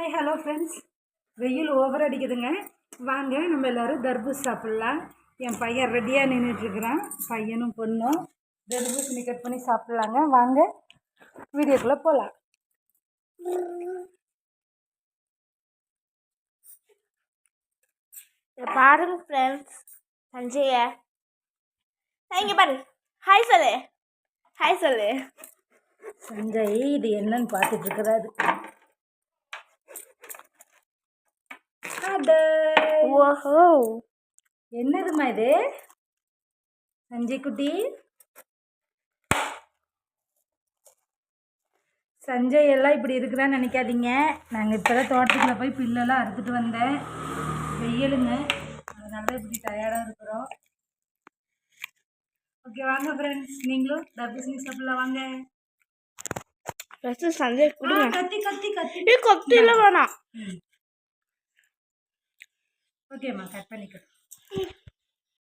Hi hello friends வெயில் over அடிக்குதுங்க. வாங்க நம்ம எல்லோரும் தர்பூஸ் சாப்பிட்லாம். என் பையன் ரெடியாக நின்றுட்டுருக்குறான் பையனும் பொண்ணும் தர்பூசணி கட் பண்ணி சாப்பிட்லாங்க. வாங்க வீடியோக்குள்ளே போகலாம் பாருங்க ஃப்ரெண்ட்ஸ் சஞ்சய இங்கே பாரு. ஹாய் சொல்லு. ஹாய் சொல்லு. சஞ்சய் இது என்னன்னு பார்த்துட்டு இருக்கிறாரு. அட, ஓஹோ. என்னதும்மா இது? சஞ்சய் குட்டி சஞ்சய் எல்லாம் இப்படி இருக்கிறான்னு நினைக்காதீங்க. நாங்கள் இப்போ தான் தோட்டத்துக்குள்ள போய் பில்லெல்லாம் அறுத்துட்டு வந்தேன். வெயிலுங்க. அதனால தான் இப்படி டயர்டாக இருக்கிறோம். ஓகே வாங்க ஃப்ரெண்ட்ஸ் நீங்களும் தர்பூசணி சாப்பிடலாம் வாங்க. ஃபஸ்ட்டு சஞ்சய் கத்தி கத்தி கத்தி. இது கொத்தில வேணாம். ஓகேம்மா கட் பண்ணிக்கிறேன்